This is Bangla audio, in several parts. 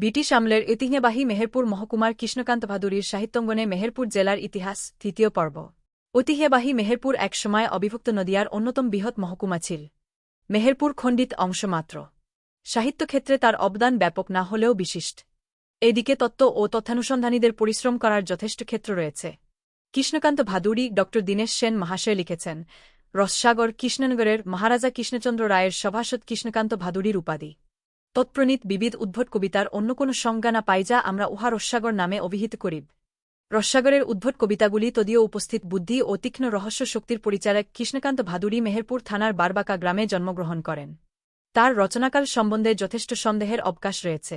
ব্রিটিশ আমলের ঐতিহ্যবাহী মেহেরপুর মহকুমার কৃষ্ণকান্ত ভাদুরীর সাহিত্যঙ্গনে মেহেরপুর জেলার ইতিহাস তৃতীয় পর্ব। ঐতিহ্যবাহী মেহেরপুর একসময় অবিভক্ত নদিয়ার অন্যতম বৃহৎ মহকুমা ছিল। মেহেরপুর খণ্ডিত অংশমাত্র সাহিত্যক্ষেত্রে তার অবদান ব্যাপক না হলেও বিশিষ্ট। এদিকে তত্ত্ব ও তথ্যানুসন্ধানীদের পরিশ্রম করার যথেষ্ট ক্ষেত্র রয়েছে। কৃষ্ণকান্ত ভাদুড়ি ড দীনেশ সেন মহাশয় লিখেছেন, রসসাগর কৃষ্ণনগরের মহারাজা কৃষ্ণচন্দ্র রায়ের সভাসদ কৃষ্ণকান্ত ভাদুড়ির উপাধি। তৎপ্রণীত বিবিধ উদ্ভট কবিতার অন্য কোনো সংজ্ঞা না পাই যা আমরা উহা রস্সাগর নামে অভিহিত করিব। রস্সাগরের উদ্ভট কবিতাগুলি তদীয় উপস্থিত বুদ্ধি ও তীক্ষ্ণ রহস্য শক্তির পরিচালক কৃষ্ণকান্ত ভাদুড়ি মেহেরপুর থানার বারবাকা গ্রামে জন্মগ্রহণ করেন। তার রচনাকাল সম্বন্ধে যথেষ্ট সন্দেহের অবকাশ রয়েছে।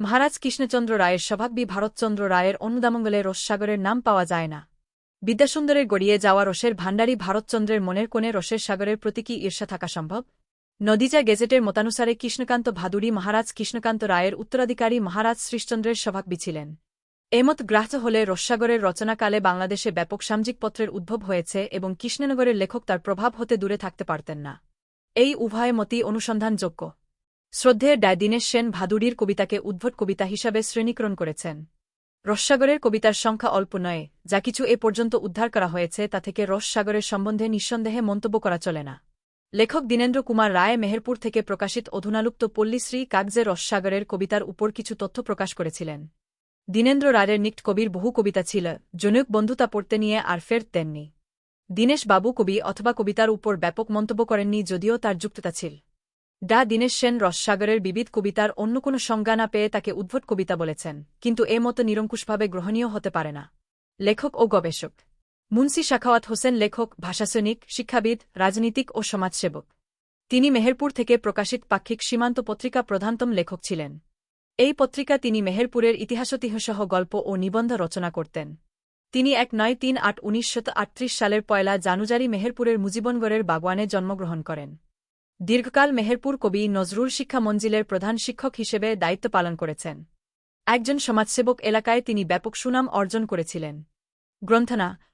মহারাজ কৃষ্ণচন্দ্র রায়ের স্বভাববি ভারতচন্দ্র রায়ের অনুদামঙ্গলে রসসাগরের নাম পাওয়া যায় না। বিদ্যাসুন্দরের গড়িয়ে যাওয়া রসের ভাণ্ডারী ভারতচন্দ্রের মনের কোণে রসের সাগরের প্রতি কি ঈর্ষা থাকা সম্ভব। নদীজা গেজেটের মতানুসারে কৃষ্ণকান্ত ভাদুড়ি মহারাজ কৃষ্ণকান্ত রায়ের উত্তরাধিকারী মহারাজ শ্রীশচন্দ্রের স্বভাব ছিলেন এমত গ্রাহ্য হলে রস্সাগরের রচনাকালে বাংলাদেশে ব্যাপক সামাজিক পত্রের উদ্ভব হয়েছে এবং কৃষ্ণনগরের লেখক তার প্রভাব হতে দূরে থাকতে পারতেন না। এই উভয় মতই অনুসন্ধানযোগ্য। শ্রদ্ধেয় ডায় দীনেশ সেন ভাদুড়ির কবিতাকে উদ্ভট কবিতা হিসাবে শ্রেণীকরণ করেছেন। রসসাগরের কবিতার সংখ্যা অল্প নয়, যা কিছু এ পর্যন্ত উদ্ধার করা হয়েছে তা থেকে রসসাগরের সম্বন্ধে নিঃসন্দেহে মন্তব্য করা চলে না। লেখক দীনেন্দ্র কুমার রায় মেহেরপুর থেকে প্রকাশিত অধুনালুপ্ত পল্লীশ্রী কাগজে রসসাগরের কবিতার উপর কিছু তথ্য প্রকাশ করেছিলেন। দীনেন্দ্র রায়ের নিকট কবির বহু কবিতা ছিল, জনক বন্ধুতা পড়তে নিয়ে আর ফের তেননি। দীনেশ বাবু কবি অথবা কবিতার উপর ব্যাপক মন্তব্য করেননি যদিও তার যুক্ততা ছিল। ডা দীনেশ সেন রসসাগরের বিবিধ কবিতার অন্য কোনো সংজ্ঞা না পেয়ে তাকে উদ্ভট কবিতা বলেছেন, কিন্তু এ মতো নিরঙ্কুশভাবে গ্রহণীয় হতে পারে না। লেখক ও গবেষক মুন্সি শাখাওয়াত হোসেন লেখক, ভাষাসৈনিক, শিক্ষাবিদ, রাজনীতিক ও সমাজসেবক। তিনি মেহেরপুর থেকে প্রকাশিত পাক্ষিক সীমান্ত পত্রিকা প্রধানতম লেখক ছিলেন। এই পত্রিকা তিনি মেহেরপুরের ইতিহাসতিহসহ গল্প ও নিবন্ধ রচনা করতেন। তিনি এক নয় তিন আট উনিশশত সালের পয়লা জানুজারি মেহেরপুরের মুজিবনগরের বাগওয়ানে জন্মগ্রহণ করেন। দীর্ঘকাল মেহেরপুর কবি নজরুল শিক্ষা মঞ্জিলের প্রধান শিক্ষক হিসেবে দায়িত্ব পালন করেছেন। একজন সমাজসেবক এলাকায় তিনি ব্যাপক সুনাম অর্জন করেছিলেন। গ্রন্থনা